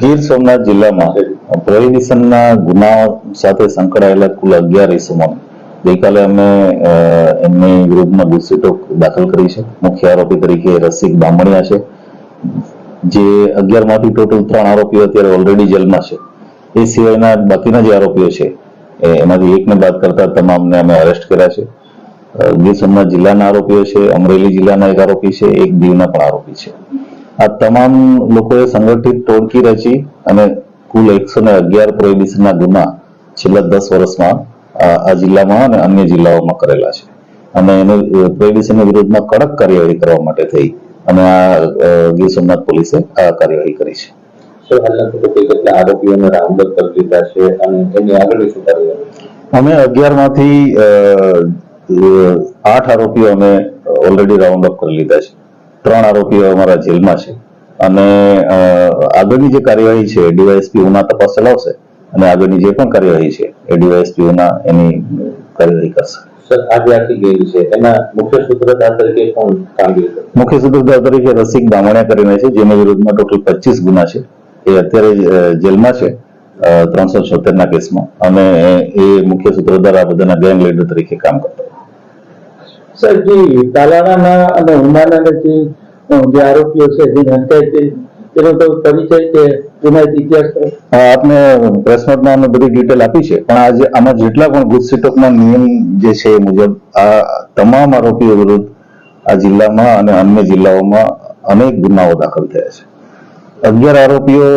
ગીર સોમનાથ જિલ્લામાં પ્રોહિબિશનના ગુના સાથે સંકળાયેલા કુલ અગિયાર ઇસમોને ગઈકાલે અમે એમની વિરુદ્ધમાં ગુસ્સીટો દાખલ કરી છે. મુખ્ય આરોપી તરીકે રસિક બામણિયા છે. જે અગિયારમાંથી ટોટલ ત્રણ આરોપીઓ અત્યારે ઓલરેડી જેલમાં છે. એ સિવાયના બાકીના જે આરોપીઓ છે એમાંથી એકને બાદ કરતા તમામને અમે અરેસ્ટ કર્યા છે. ગીર સોમનાથ જિલ્લાના આરોપીઓ છે, અમરેલી જિલ્લાના એક આરોપી છે, એક દીવના પણ આરોપી છે. આ તમામ લોકોએ સંગઠિત ટોળકી રચી અને કુલ એકસો ને અગિયાર પ્રોહિબિશનના ગુના છેલ્લા દસ વર્ષમાં આ જિલ્લામાં અને અન્ય જિલ્લાઓમાં કરેલા છે. અને એને પ્રોહિબિશનની વિરુદ્ધમાં કડક કાર્યવાહી કરવા માટે થઈ અને આ ગીર સોમનાથ પોલીસે આ કાર્યવાહી કરી છે. આરોપીઓને રાઉન્ડ અપ કરી લીધા છે અને એની આગળ શું કાર્યવાહી? અમે અગિયારમાંથી આઠ આરોપીઓ અમે ઓલરેડી રાઉન્ડ અપ કરી લીધા છે. ત્રણ આરોપીઓ અમારા જેલમાં છે. અને આગળની જે કાર્યવાહી છે ડીવાયએસપી ઉના તપાસ ચલાવશે અને આગળની જે પણ કાર્યવાહી છે એ ડીવાયએસપી ઉના એની કાર્યવાહી કરશે. મુખ્ય સૂત્રધાર તરીકે કોણ મુખ્ય સૂત્રધાર તરીકે રસિક બામણિયા કરીને છે જેની વિરુદ્ધમાં ટોટલ પચીસ ગુના છે. એ અત્યારે જેલમાં છે ત્રણસો છોતેર ના કેસમાં. અને એ મુખ્ય સૂત્રધાર આ બધાના ગેંગ લીડર તરીકે કામ કરતા સર, જે અને ઉનાના જે આરોપીઓ છે જેની અટકાયત થઈ એનો તો પરિચય કે ગુનાહિત ઇતિહાસ આપને પ્રેસ અમે બધી ડિટેલ આપી છે, પણ આજે આમાં જેટલા પણ ગુજસીટોકના નિયમ જે છે એ મુજબ આ તમામ આરોપીઓ વિરુદ્ધ આ જિલ્લામાં અને અન્ય જિલ્લાઓમાં અનેક ગુનાઓ દાખલ થયા છે. અગિયાર આરોપીઓ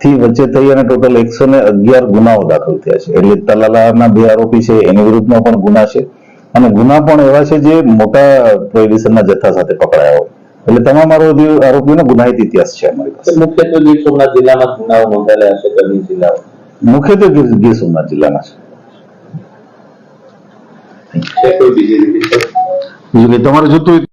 થી વચ્ચે થઈ અને ટોટલ એકસો ને અગિયાર ગુનાઓ દાખલ થયા છે. એટલે તલાલાના બે આરોપી છે, એની વિરુદ્ધમાં પણ ગુના છે. અને ગુના પણ એવા છે જે મોટા પ્રોહિબિશનના જથ્થા સાથે પકડાયા. હોય એટલે તમામ આરોપીઓ આરોપીઓનો ગુનાહિત ઇતિહાસ છે અમારી પાસે. મુખ્યત્વે ગીર સોમનાથ જિલ્લામાં ગુનાઓ નોંધાયેલા છે કે અન્ય જિલ્લાઓ? મુખ્યત્વે ગીર ગીર સોમનાથ જિલ્લામાં છે. બીજી કંઈ તમારે જોતું